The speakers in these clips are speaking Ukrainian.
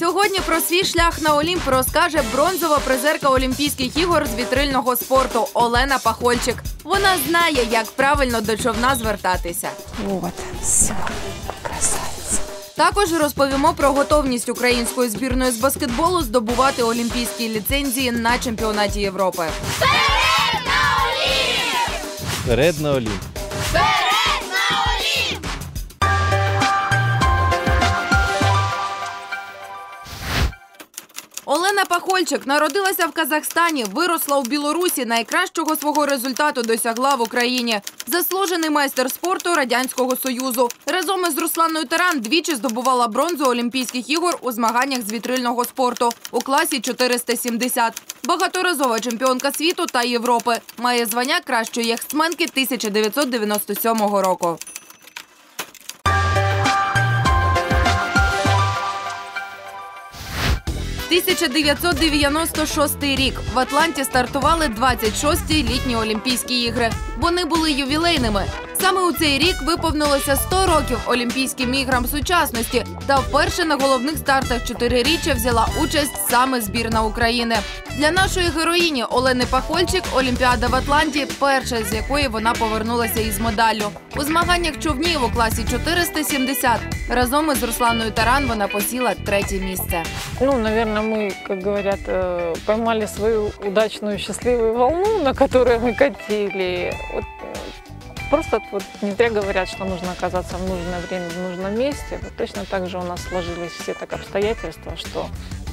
Сьогодні про свій шлях на Олімп розкаже бронзова призерка Олімпійських ігор з вітрильного спорту Олена Пахольчик. Вона знає, як правильно до човна звертатися. Вот, все. Також розповімо про готовність української збірної з баскетболу здобувати олімпійські ліцензії на чемпіонаті Європи. Вперед на Олімп. Олена Пахольчик народилася в Казахстані, виросла у Білорусі. Найкращого свого результату досягла в Україні. Заслужений майстер спорту радянського союзу. Разом із Русланою Таран двічі здобувала бронзу Олімпійських ігор у змаганнях з вітрильного спорту у класі 470. Багаторазова чемпіонка світу та Європи. Має звання кращої яхтсменки 1997 року. 1996 рік в Атланті стартували 26-ті літні Олімпійські ігри. Вони були ювілейними. Саме у цей рік виповнилося 100 років Олімпійським іграм сучасності. Та вперше на головних стартах чотириріччя взяла участь саме збірна України. Для нашої героїні Олени Пахольчик Олімпіада в Атланті перша з якої вона повернулася із медаллю. У змаганнях човнів у класі 470 разом із Русланою Таран вона посіла третє місце. Ну, наверное, мы, как говорят, э, поймали свою удачную, счастливую волну, на которой мы катили. Вот, э, просто вот не зря говорят, что нужно оказаться в нужное время, в нужном месте. Вот точно так же у нас сложились все так обстоятельства, что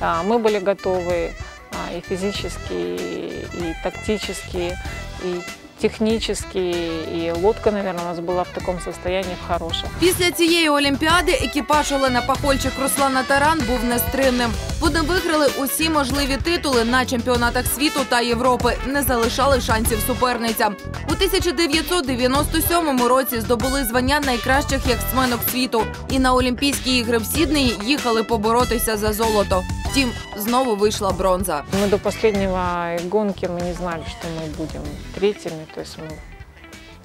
а, мы были готовы а, и физически, и тактически, и технически, и лодка, наверное, у нас была в таком состоянии в хорошем. Після цієї олімпіади екіпаж Олена Пахольчик Руслана Таран був нестримним. Вони виграли усі можливі титули на чемпіонатах світу та Європи, не залишали шансів суперницям. У 1997 році здобули звання найкращих яхтсменок світу і на Олімпійські ігри в Сіднеї їхали поборотися за золото. Втім, знову вийшла бронза. Мы до последнего гонки мы не знали, что мы будем третьими, то есть мы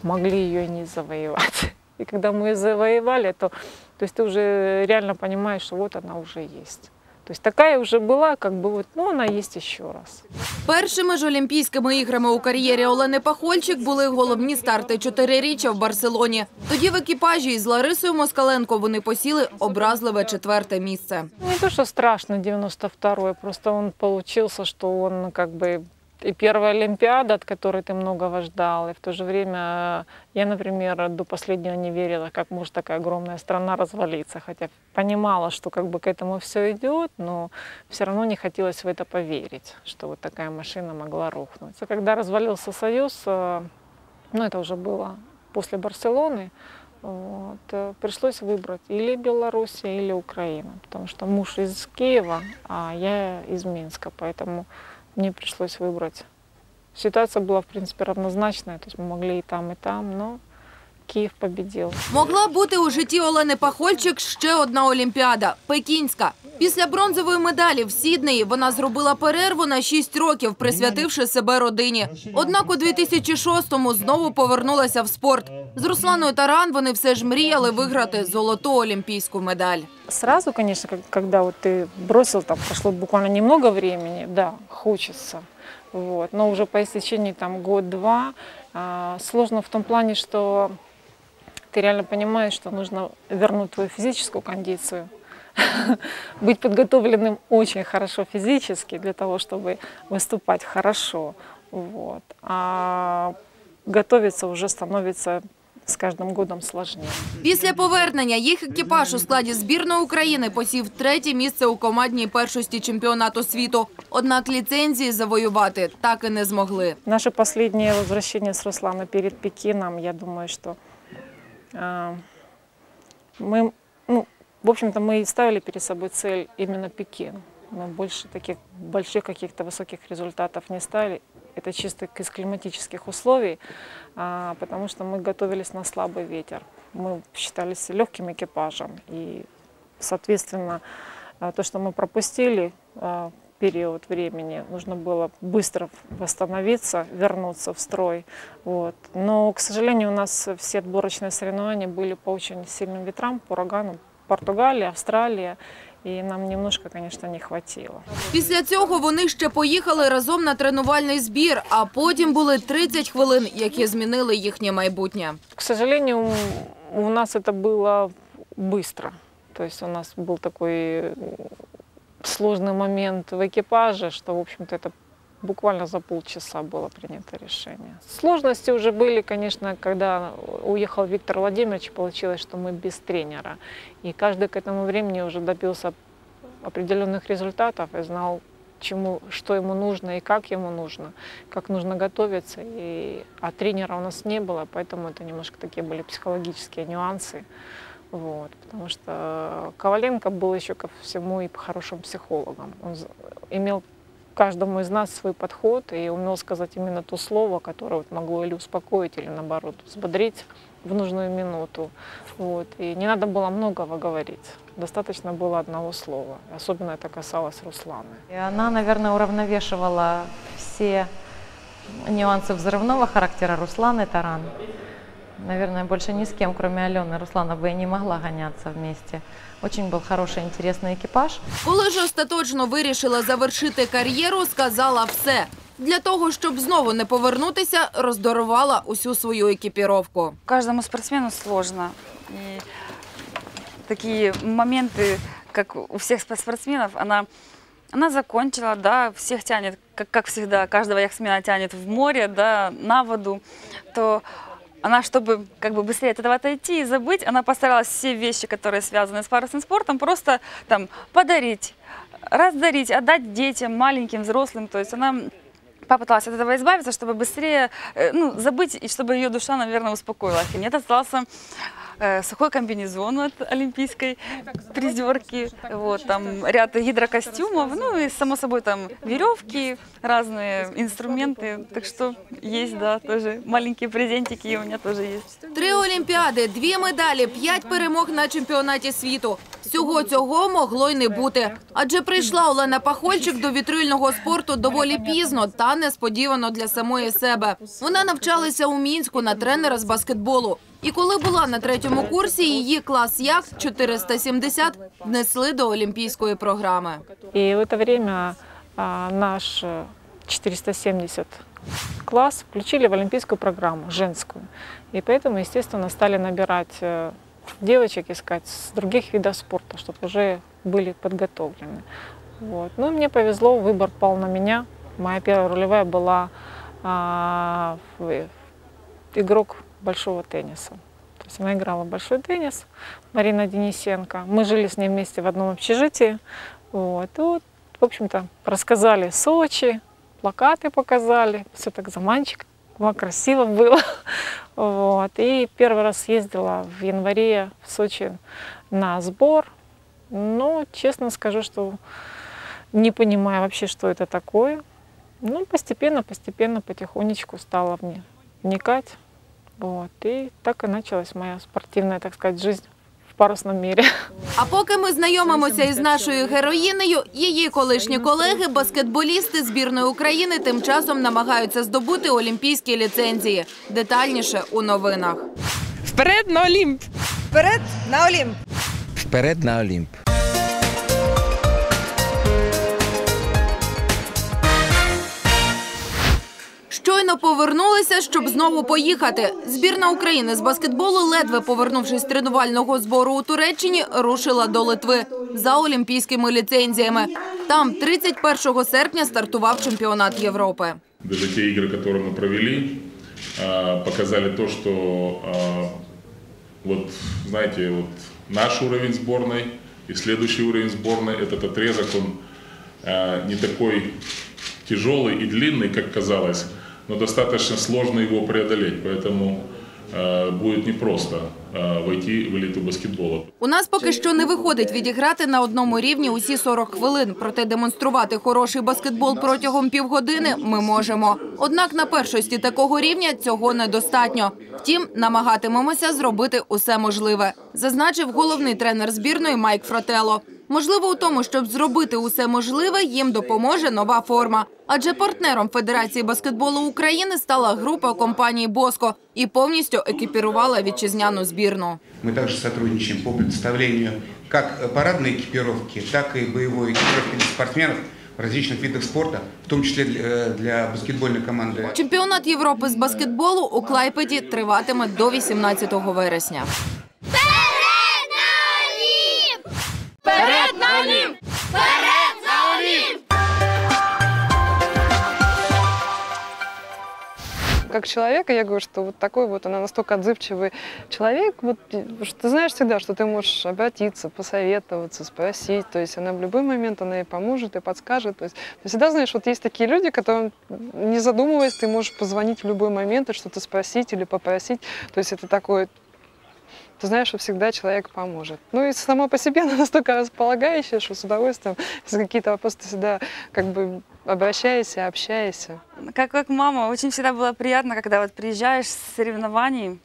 могли и не завоевать. И когда мы ее завоевали, то, то есть ты уже реально понимаешь, что вот она уже есть. То есть такая уже была, как бы вот, ну она есть еще раз. Першими ж Олімпійськими іграми у кар'єрі Олени Пахольчик були головні старти чотириріччя в Барселоні. Тоді в екіпажі із Ларисою Москаленко вони посіли образливе четверте місце. Не то, что страшно 92-й, просто он получился, что он как бы И первая Олимпиада, от которой ты многого ждал, и в то же время я, например, до последнего не верила, как может такая огромная страна развалиться, хотя понимала, что как бы к этому все идет, но все равно не хотелось в это поверить, что вот такая машина могла рухнуть. А когда развалился Союз, э, ну это уже было после Барселоны, вот, э, пришлось выбрать или Белоруссия, или Украина, потому что муж из Киева, а я из Минска, поэтому мне пришлось выбрать. Ситуация была, в принципе, равнозначная, то есть мы могли и там, и там, но Киев победил. Могла бути у житті Олени Пахольчик ще одна Олімпіада – Пекінська. Після бронзової медалі в Сіднеї вона зробила перерву на 6 років, присвятивши себе родині. Однак у 2006-му знову повернулася в спорт. З Русланою Таран вони все ж мріяли виграти золоту олімпійську медаль. Сразу, конечно, как- когда вот ты бросил, там прошло буквально немного времени, да, хочется, вот, но уже по истечении там год-два а, сложно в том плане, что ты реально понимаешь, что нужно вернуть твою физическую кондицию, быть подготовленным очень хорошо физически для того, чтобы выступать хорошо, вот, а готовиться уже становится с каждым годом сложнее. Після повернення їх екіпаж у складі збірної України посів третє місце у командній першості чемпіонату світу. Однак ліцензії завоювати так і не змогли. Наше последнее возвращение с Руслана перед Пекином, я думаю, что а, мы, ну, в общем-то, мы ставили перед собой цель именно Пекин. Мы больше таких больших каких-то высоких результатов не ставили. Это чисто из климатических условий, а, потому что мы готовились на слабый ветер. Мы считались легким экипажем, и, соответственно, а, то, что мы пропустили а, период времени, нужно было быстро восстановиться, вернуться в строй. Вот. Но, к сожалению, у нас все отборочные соревнования были по очень сильным ветрам, по урагану, Португалия, Австралия, и нам немножко, конечно, не хватило. Після цього вони ще поїхали разом на тренувальний збір, а потім були 30 хвилин, які змінили їхнє майбутнє. К сожалению, у нас это было быстро. То есть у нас был такой м, сложный момент в экипаже, что, в общем-то, это буквально за полчаса было принято решение. Сложности уже были, конечно, когда уехал Виктор Владимирович, получилось, что мы без тренера. И каждый к этому времени уже добился определенных результатов и знал, чему, что ему нужно и как ему нужно, как нужно готовиться. И, а тренера у нас не было, поэтому это немножко такие были психологические нюансы. Вот, потому что Коваленко был еще ко всему и хорошим психологом. Он имел каждому из нас свой подход и умел сказать именно то слово, которое вот могло или успокоить, или наоборот взбодрить в нужную минуту. Вот. И не надо было многого говорить. Достаточно было одного слова. Особенно это касалось Русланы. И она, наверное, уравновешивала все нюансы взрывного характера Русланы Таран. Наверное, больше ни с кем, кроме Алены, Руслана бы и не могла гоняться вместе. Очень был хороший, интересный экипаж. Коли ж остаточно вирішила завершити кар'єру, сказала все. Для того, щоб знову не повернутися, роздорувала усю свою екіпіровку. Каждому спортсмену сложно. И такие моменты, как у всех спо- спортсменов, она, она закончила, да, всех тянет, как, как всегда, каждого яхтсмена тянет в море, да, на воду, то она, чтобы как бы быстрее от этого отойти и забыть, она постаралась все вещи, которые связаны с парусным спортом, просто там подарить, раздарить, отдать детям, маленьким, взрослым. То есть она попыталась от этого избавиться, чтобы быстрее э, ну, забыть, и чтобы ее душа, наверное, успокоилась. И мне достался сухой комбинезон от олимпийской призерки, вот, там ряд гидрокостюмов, ну и, само собой, там веревки, разные инструменты. Так что есть, да, тоже маленькие презентики у меня тоже есть. Три олімпіади, дві медалі, п'ять перемог на чемпіонаті світу. Всього цього могло й не бути. Адже прийшла Олена Пахольчик до вітрильного спорту доволі пізно та несподівано для самої себе. Вона навчалася у мінську на тренера з баскетболу. І коли була на третьому курсі, її клас як 470 внесли до олімпійської програми. И в это время а, наш э, 470 класс включили в олимпийскую программу, женскую. И поэтому, естественно, стали набирать э, девочек, искать с других видов спорта, чтобы уже были подготовлены. Вот. Ну, мне повезло, выбор пал на меня. Моя первая рулевая была а, в- игрок большого тенниса. То есть она играла большой теннис, Марина Денисенко. Мы жили с ней вместе в одном общежитии. Вот. Вот, в общем-то, рассказали Сочи, плакаты показали, все так заманчиво, красиво было. Вот. И первый раз ездила в январе в Сочи на сбор. Но, честно скажу, что не понимаю вообще, что это такое. Ну, постепенно, постепенно, потихонечку стала мне вникать. Вот. И так и началась моя спортивная, так сказать, жизнь в парусном мире. А поки ми знайомимося із нашою героїнею, її колишні колеги, баскетболісти збірної України, тим часом намагаються здобути олімпійські ліцензії. Детальніше у новинах. Вперед на Олімп! Вперед на Олімп! Вперед на Олімп. Щойно повернулися, щоб знову поїхати. Збірна України з баскетболу, ледве повернувшись з тренувального збору у Туреччині, рушила до Литви за олімпійськими ліцензіями. Там 31 серпня стартував чемпіонат Європи. Даже те игры, которые мы провели, а, показали то, что а, вот, знаете, вот наш уровень сборной и следующий уровень сборной, этот отрезок, он а, не такой тяжелый и длинный, как казалось, но достаточно сложно его преодолеть, поэтому а, будет непросто а, войти в элиту баскетбола. У нас поки що не виходить відіграти на одному рівні усі 40 хвилин. Проте демонструвати хороший баскетбол протягом півгодини ми можемо. Однак на першості такого рівня цього недостатньо. Втім, намагатимемося зробити усе можливе, зазначив головний тренер збірної Майк Фрателло. Можливо, у тому, щоб зробити усе можливе, їм допоможе нова форма. Адже партнером Федерації баскетболу України стала група компанії Боско і повністю екіпірувала вітчизняну збірну. Мы также сотрудничаем по предоставлению как парадной экипировки, так и боевой экипировки для спортсменов в различных видах спорта, в том числе для, для баскетбольной команды. Чемпіонат Європи з баскетболу у Клайпеді триватиме до 18 вересня. Как человека, я говорю, что вот такой вот, она настолько отзывчивый человек, вот, что ты знаешь всегда, что ты можешь обратиться, посоветоваться, спросить, то есть она в любой момент, она и поможет, и подскажет, то есть ты всегда знаешь, вот есть такие люди, которым, не задумываясь, ты можешь позвонить в любой момент и что-то спросить или попросить, то есть это такой ты знаешь, что всегда человек поможет. Ну и сама по себе она настолько располагающая, что с удовольствием, если какие-то вопросы ты всегда как бы обращаешься, общаешься. Как, как мама, очень всегда было приятно, когда вот приезжаешь с соревнований,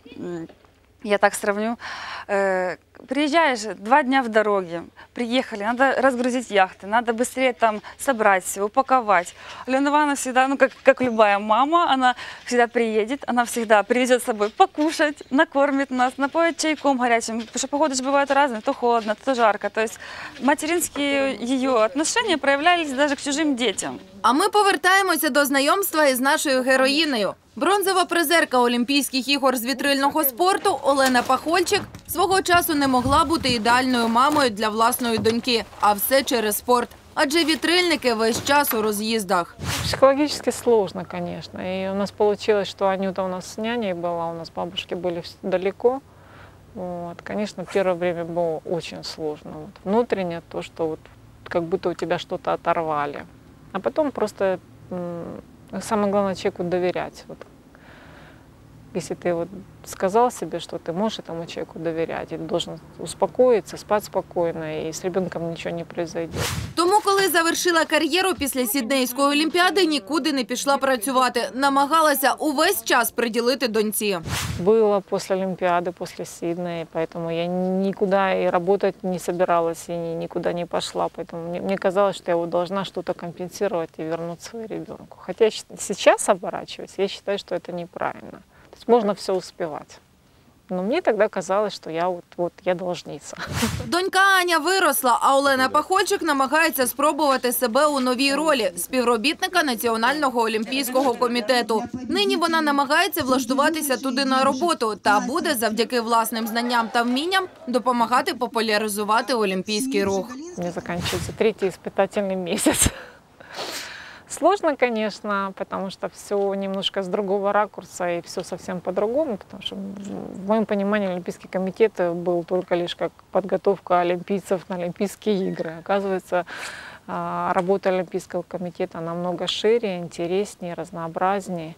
я так сравню, э, приезжаешь два дня в дороге, приехали, надо разгрузить яхты, надо быстрее там собрать все, упаковать. Алена Ивановна всегда, ну как, как любая мама, она всегда приедет, она всегда привезет с собой покушать, накормит нас, напоит чайком горячим, потому что погода же бывает разная, то холодно, то жарко. То есть материнские ее отношения проявлялись даже к чужим детям. А ми повертаємося до знайомства із нашою героїнею. Бронзова призерка Олімпійських ігор з вітрильного спорту Олена Пахольчик свого часу не могла бути ідеальною мамою для власної доньки, а все через спорт. Адже вітрильники весь час у роз'їздах. Психологически сложно, конечно. И у нас получилось, что Анюта у нас с няней была, у нас бабушки были вс- далеко. Вот. Конечно, первое время было очень сложно. Вот. Внутренне то, что вот как будто у тебя что-то оторвали. А потом просто м, самое главное человеку доверять. Вот. Если ты вот сказал себе, что ты можешь этому человеку доверять, и должен успокоиться, спать спокойно, и с ребенком ничего не произойдет. Тому, коли завершила кар'єру після Сіднейської олімпіади, нікуди не пішла працювати. Намагалася увесь час приділити доньці. было после Олимпиады, после Сиднея, поэтому я никуда и работать не собиралась, и ни- никуда не пошла. Поэтому мне, мне казалось, что я вот должна что-то компенсировать и вернуть свою ребенку. Хотя я щ- сейчас оборачиваюсь, я считаю, что это неправильно. Можно все успевать. Но мне тогда казалось, что я вот, вот я должница. Донька Аня виросла, а Олена Пахольчик намагається спробувати себе у новій ролі співробітника Національного олімпійського комітету. Нині вона намагається влаштуватися туди на роботу та буде завдяки власним знанням та вмінням допомагати популяризувати олімпійський рух. У меня заканчивается третий испытательный месяц. Сложно, конечно, потому что все немножко с другого ракурса и все совсем по-другому, потому что в- моем понимании Олимпийский комитет был только лишь как подготовка олимпийцев на Олимпийские игры. Оказывается, а, работа Олимпийского комитета намного шире, интереснее, разнообразнее.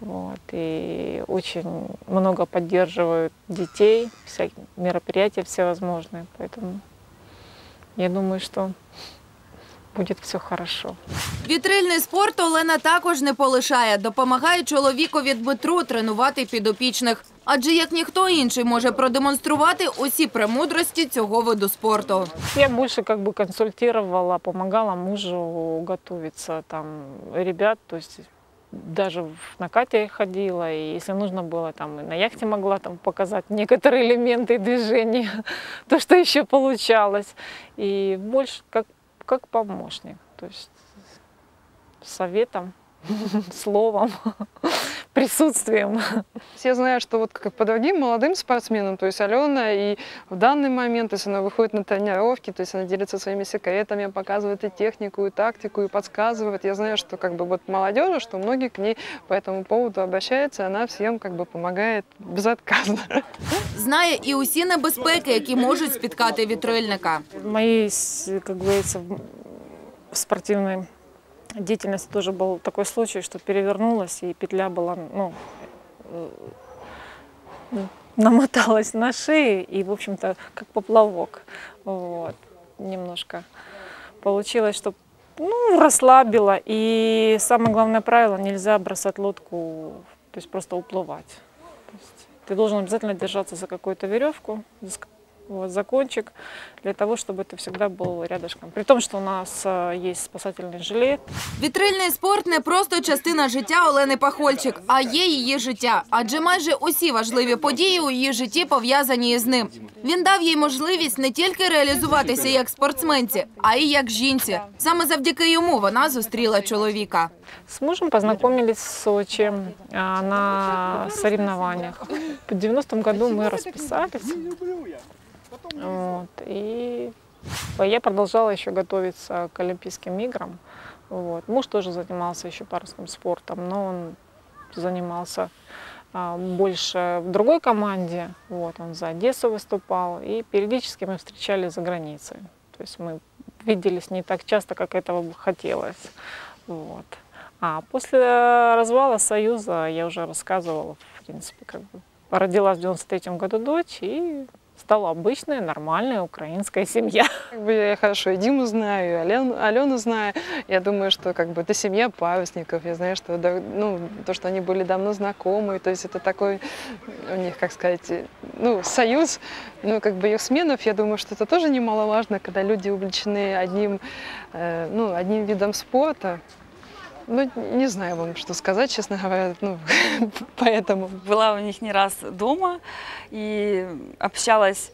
Вот, и очень много поддерживают детей, всякие мероприятия всевозможные. Поэтому я думаю, что будет все хорошо. Вітрильний спорт Олена також не полишає. Допомагає чоловікові Дмитру тренувати підопічних. Адже як ніхто інший може продемонструвати усі премудрості цього виду спорту. Я больше как бы консультировала, помогала мужу готовиться, там, ребят, то есть даже в- на катере ходила, и если нужно было, там, и на яхте могла там показать некоторые элементы движения, то, что еще получалось. И больше как, как помощник, то есть советом, словом, присутствием. Все знают, что вот как по другим молодым спортсменам, то есть Алена и в данный момент, то есть она выходит на тренировки, то есть она делится своими секретами, показывает и технику, и тактику, и подсказывает. Я знаю, что как бы вот молодежи, что многие к ней по этому поводу обращаются, и она всем как бы помогает безотказно. Знає і усі небезпеки, які можуть спіткати вітрильника. В моей, с- как деятельности тоже был такой случай, что перевернулась, и петля была, ну, э, намоталась на шее, и, в общем-то, как поплавок. Вот. Немножко получилось, что ну, расслабила. И самое главное правило, нельзя бросать лодку, то есть просто уплывать. То есть ты должен обязательно держаться за какую-то веревку, вот, закончик, для того, чтобы ты всегда был рядышком. При том, что у нас э, есть спасательный жилет, Вітрильний спорт не просто частина життя Олени Пахольчик, а є її життя. Адже майже усі важливі події у її житті пов'язані із ним. Він дав їй можливість не тільки реалізуватися як спортсменці, а й як жінці. Саме завдяки йому вона зустріла чоловіка. С мужем познакомились в Сочи а, на соревнованиях. В 90-м году мы расписались. Вот, и я продолжала еще готовиться к Олимпийским играм. Вот. Муж тоже занимался еще парусным спортом, но он занимался а, больше в другой команде. Вот, он за Одессу выступал, и периодически мы встречались за границей. То есть мы виделись не так часто, как этого бы хотелось. Вот. А после развала Союза я уже рассказывала, в принципе, как бы родилась в 93 году дочь и стала обычная, нормальная украинская семья. Как бы я хорошо и Диму знаю, и Алену, Алену знаю. Я думаю, что как бы это семья парусников. Я знаю, что ну, то, что они были давно знакомы, то есть это такой у них, как сказать, ну, союз. Ну, как бы их сменов, я думаю, что это тоже немаловажно, когда люди увлечены одним, э, ну, одним видом спорта. Ну, не знаю вам, что сказать, честно говоря, ну, поэтому. Была у них не раз дома и общалась,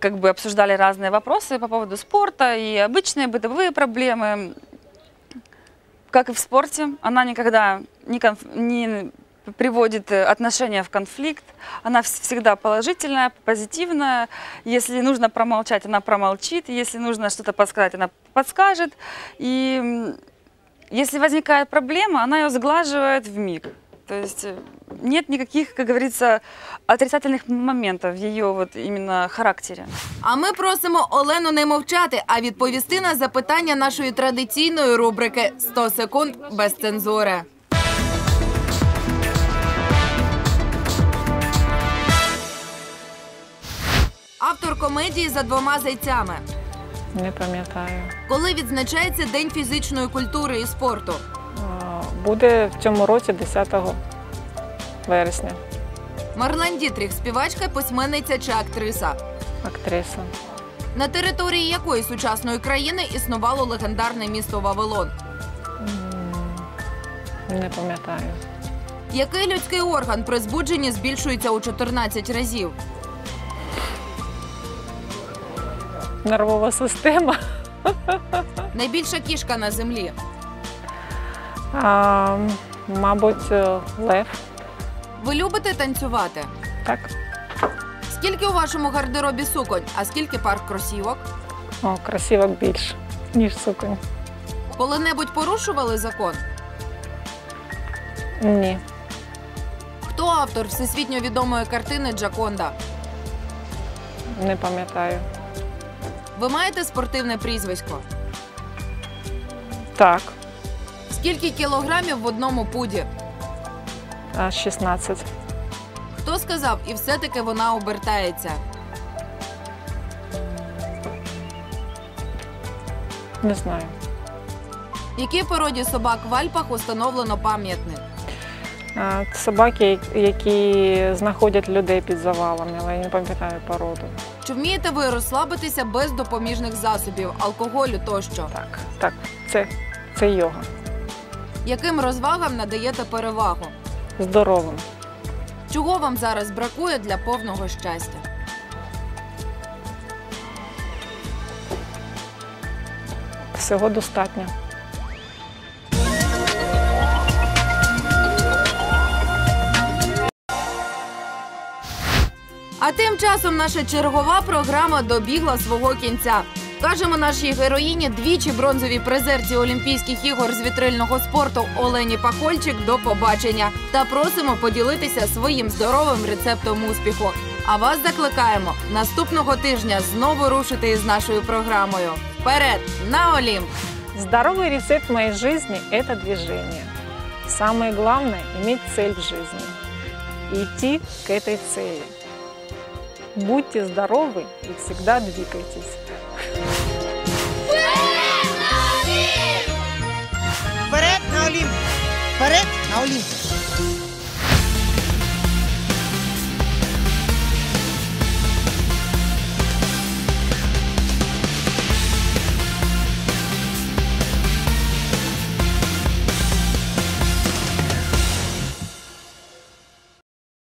как бы обсуждали разные вопросы по поводу спорта и обычные бытовые проблемы. Как и в спорте, она никогда не, конф- не приводит э, отношения в конфликт. Она вс- всегда положительная, позитивная. Если нужно промолчать, она промолчит. Если нужно что-то подсказать, она подскажет. И если возникает проблема, она ее сглаживает в миг. То есть э, нет никаких, как говорится, отрицательных моментов в ее вот именно характере. А ми просимо Олену не мовчати, а відповісти на запитання нашої традиційної рубрики «100 секунд без цензури. Автор комедії за двома зайцями. Не пам'ятаю. Коли відзначається День фізичної культури і спорту. Буде в цьому році 10 вересня. Марлен Дітріх, співачка, письменниця чи актриса. Актриса. На території якої сучасної країни існувало легендарне місто Вавилон? Не пам'ятаю. Який людський орган при збудженні збільшується у 14 разів? Нервова система. Найбільша кішка на землі. А, мабуть, е, лев. Ви любите танцювати? Так. Скільки у вашому гардеробі суконь, а скільки пар кросівок? О, красиво більше, ніж суконь. Коли-небудь порушували закон? Ні. Хто автор всесвітньо відомої картини Джаконда? Не пам'ятаю. Ви маєте спортивне прізвисько? Так, Скільки кілограмів в одному пуді? а 16. Хто сказав, і все-таки вона обертається? Не знаю. Якій породі собак в Альпах установлено пам'ятник? А, Собаки, які знаходять людей під завалами, але я не пам'ятаю породу. Чи вмієте ви розслабитися без допоміжних засобів, алкоголю тощо? Так, так, це, це йога. Яким розвагам надаєте перевагу? Здоровим. Чого вам зараз бракує для повного щастя? Всього достатньо. А тим часом наша чергова програма добігла свого кінця. Кажемо нашій героїні двічі бронзовій призерці Олімпійських ігор з вітрильного спорту Олені Пахольчик до побачення та просимо поділитися своїм здоровим рецептом успіху. А вас закликаємо наступного тижня знову рушити із нашою програмою. Вперед на Олімп! Здоровый рецепт моей жизни – это движение. Самое главное – иметь цель в жизни. И идти к этой цели. Будьте здоровы и всегда двигайтесь. Вперед на Олімп! Вперед на Олімп!